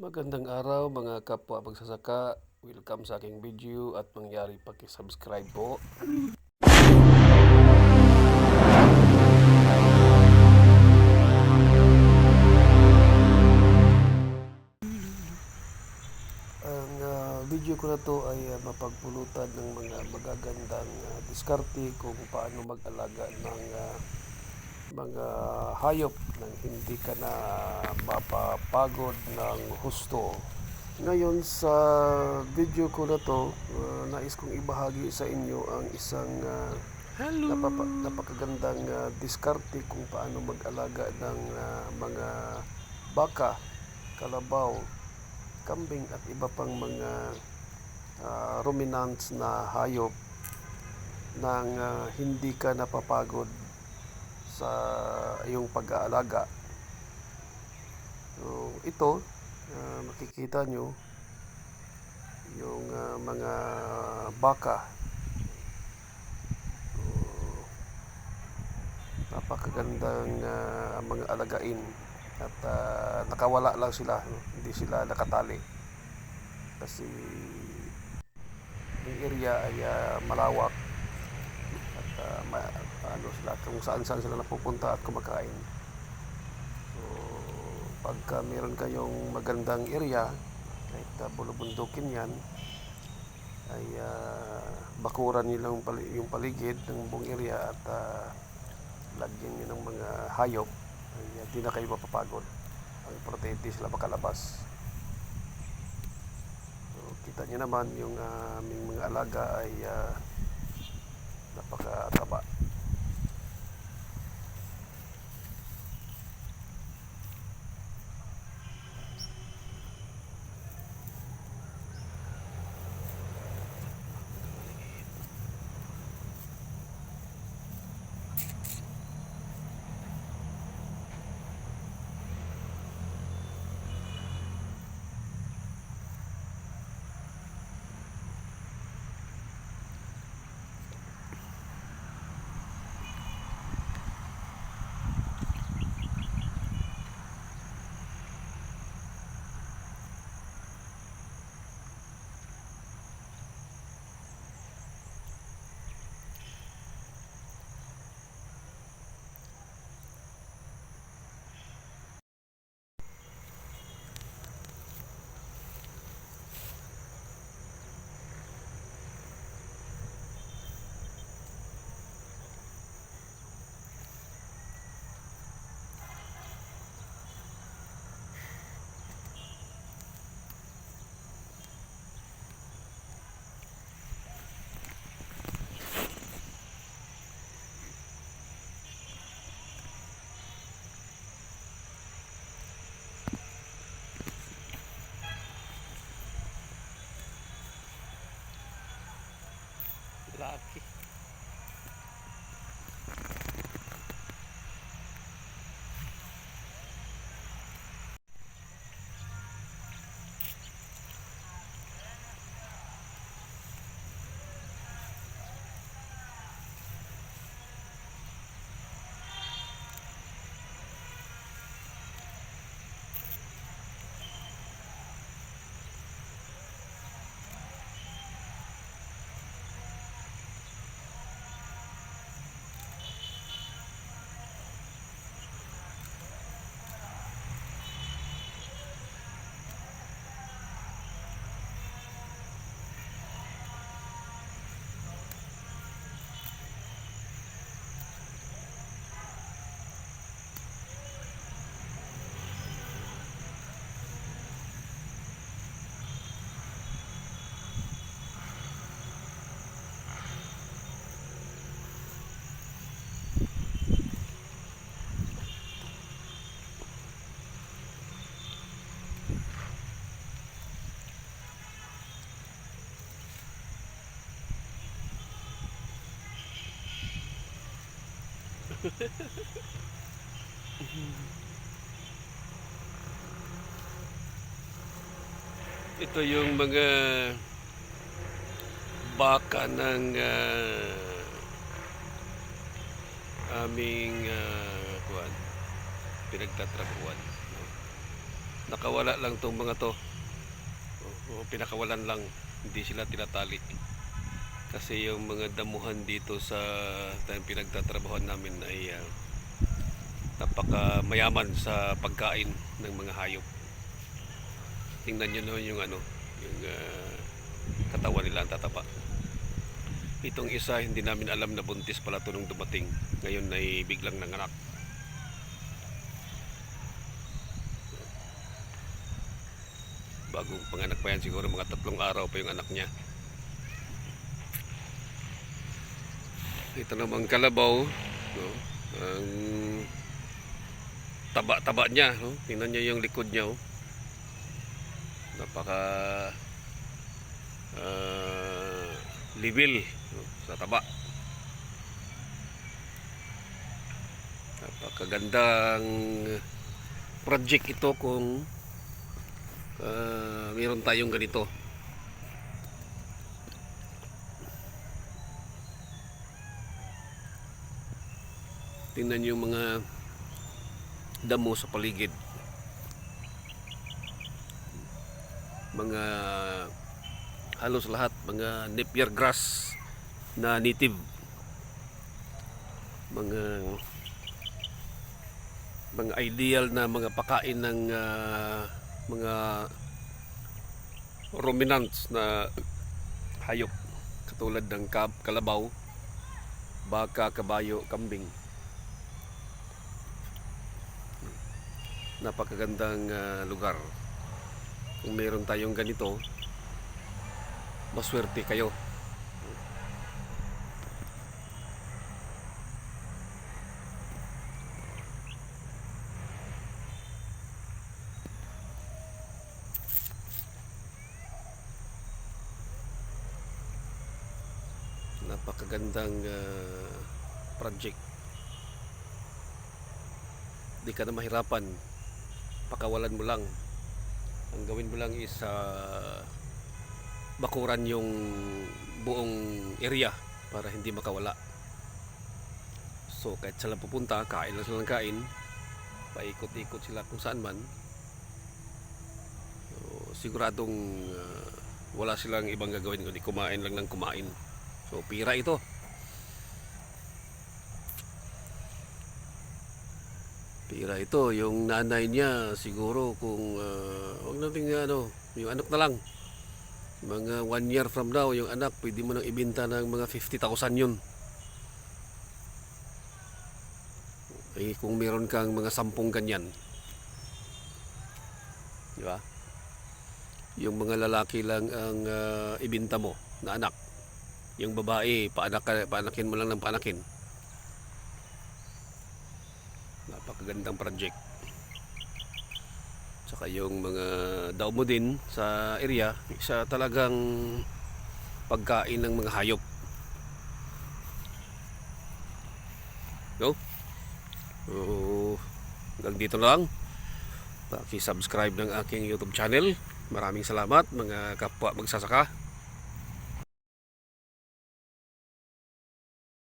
Magandang araw mga kapwa magsasaka. Welcome sa aking video at mangyari paki-subscribe po. Ang ah, video ko na to ay ah, mapagpulutan ng mga magagandang ah, diskarte kung paano mag-alaga ng ah, mga hayop nang hindi ka na mapapagod ng husto. Ngayon sa video ko na to, uh, nais kong ibahagi sa inyo ang isang uh, napapa- napakagandang uh, diskarte kung paano mag-alaga ng uh, mga baka, kalabaw, kambing at iba pang mga uh, ruminants na hayop nang uh, hindi ka napapagod sa iyong pag-aalaga. Ito, ah, makikita nyo, yung ah, mga baka. So, napakagandang ah, mga alagain at ah, nakawala lang sila, hindi sila nakatali. Kasi yung area ay ah, malawak at ah, ma- ano sila kung saan saan sila napupunta at kumakain. Pagka meron kayong magandang area, kahit uh, bulubundukin yan, ay ah, bakuran nyo lang yung paligid ng buong area at ah, lagyan nyo ng mga hayop, ay ah, di na kayo mapapagod. Ang importante sila makalabas. So, kita nyo naman yung ah, aming mga alaga ay ah, napakataba. Okay. Ito yung mga baka ng ah, aming uh, kuan pinagtatrabuhan. nakawala lang tong mga to o, pinakawalan lang hindi sila tinatali kasi yung mga damuhan dito sa tayong pinagtatrabahoan namin ay ah, napaka mayaman sa pagkain ng mga hayop. Tingnan nyo naman yung ano yung ah, katawan nila ang tataba. Itong isa hindi namin alam na buntis pala to nung dumating. Ngayon ay biglang nanganak. Bagong panganak pa yan siguro mga tatlong araw pa yung anak niya ito namang kalabaw no? ang taba-taba niya no? tingnan niyo yung likod niya oh. napaka ah, libil no? sa taba napakagandang project ito kung ah, mayroon tayong ganito tingnan yung mga damo sa paligid. Mga halos lahat mga napier grass na native. Mga mga ideal na mga pakain ng ah, mga ruminants na hayop. Katulad ng kalabaw baka, kabayo, kambing napakagandang ah, lugar. Kung meron tayong ganito maswerte kayo. Napakagandang ah, project. Di ka na mahirapan pakawalan mo lang. Ang gawin mo lang is ah, bakuran yung buong area para hindi makawala. So kahit sila pupunta kain lang sila ng kain. Paikot-ikot sila kung saan man. So, siguradong ah, wala silang ibang gagawin kundi kumain lang ng kumain. So pira ito Pira ito, yung nanay niya siguro kung uh, wag nating ano, yung anak na lang. Mga one year from now, yung anak pwede mo nang ibenta ng mga 50,000 yun. Eh, kung meron kang mga sampung ganyan. Di ba? Yung mga lalaki lang ang ah, ibenta mo na anak. Yung babae, paanak, paanakin mo lang ng paanakin. Napakagandang project. Tsaka yung mga daw mo din sa area isa talagang pagkain ng mga hayop. No? So, hanggang dito lang. Paki-subscribe ng aking youtube channel. Maraming salamat mga kapwa magsasaka